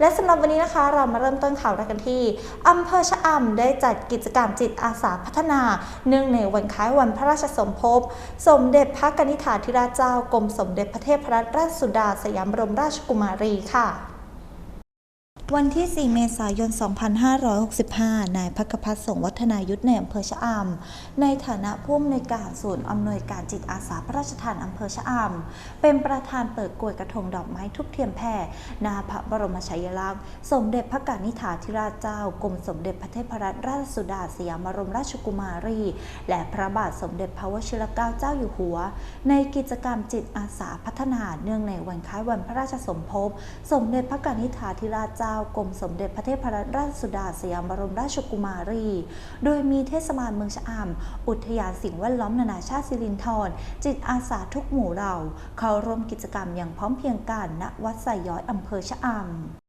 และสำหรับวันนี้นะคะเรามาเริ่มต้นข่าวแรกกันที่อำเภอชะอำได้จัดกิจกรรมจิตอาสาพัฒนา เนื่องในวันคล้ายวันพระราชสมภพ สมเด็จพระกนิษฐาธิราชเจ้ากรมสมเด็จพระเทพรัตนราชสุดาสยามบรมราชกุมารีค่ะ วันที่ 4 เมษายน 2565 นายพักพัฒน์สงวัฒนายุทธในอำเภอชะอำ ในฐานะผู้อำนวยการศูนย์อำนวยการจิตอาสาพระราชทานอำเภอชะอำ เป็นประธานเปิดกลวยกระทงดอกไม้ทุบเทียมแผ่นาพระบรมฉายาลักษณ์ สมเด็จพระกนิษฐาธิราชเจ้ากรมสมเด็จพระเทพรัตนราชสุดาสยามบรมราชกุมารี และพระบาทสมเด็จพระวชิรเกล้าเจ้าอยู่หัว ในกิจกรรมจิตอาสาพัฒนาเนื่องในวันคล้ายวันพระราชสมภพ สมเด็จพระกนิษฐาธิราชเจ้ากรมสมเด็จพระเทพรัตนราชสุดาสยามบรมราชกุมารี โดยมีเทศบาลเมืองชะอำอุทยานสิ่งแวดล้อมนานาชาติสิรินธรจิตอาสาทุกหมู่เหล่า เข้าร่วมกิจกรรมอย่างพร้อมเพียงกันณวัดไซย้อยอำเภอชะอำ